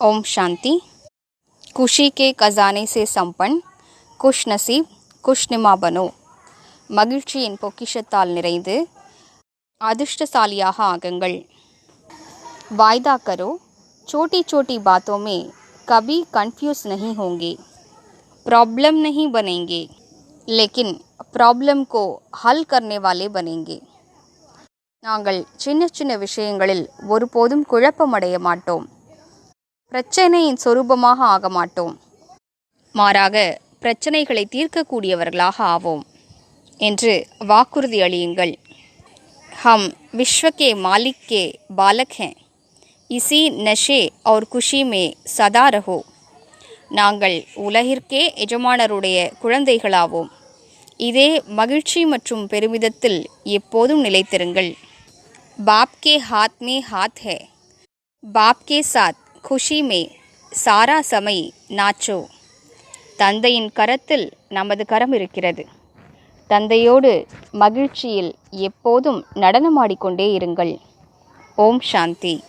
ओम शांति खुशी के खजाने से संपन्न खुश नसीब खुशनुमा बनो மகிழ்ச்சியின் பொக்கிஷத்தால் நிறைந்து அதிர்ஷ்டசாலியாக ஆகுங்கள் वायदा करो छोटी छोटी बातों में कभी कंफ्यूज नहीं होंगे प्रॉब्लम नहीं बनेंगे लेकिन प्रॉब्लम को हल करने वाले बनेंगे நாங்கள் சின்ன சின்ன விஷயங்களில் ஒருபோதும் குழப்பமடைய மாட்டோம் பிரச்சனையின் சொரூபமாக ஆக மாட்டோம் மாறாக பிரச்சனைகளை தீர்க்கக்கூடியவர்களாக ஆவோம் என்று வாக்குறுதி அளியுங்கள். ஹம் விஸ்வக்கே மாலிக்கே பாலக் ஹே இசி நஷே அவர் குஷிமே சதா ரஹோ நாங்கள் உலகிற்கே எஜமானருடைய குழந்தைகளாவோம். இதே மகிழ்ச்சி மற்றும் பெருமிதத்தில் எப்போதும் நிலைத்திருங்கள். பாப்கே ஹாத் மே ஹாத் ஹே பாப்கே சாத். குஷி மே சாரா சமை நாச்சோ. தந்தையின் கரத்தில் நமது கரம் இருக்கிறது. தந்தையோடு மகிழ்ச்சியில் எப்போதும் நடனமாடிக்கொண்டே இருங்கள். ஓம் சாந்தி.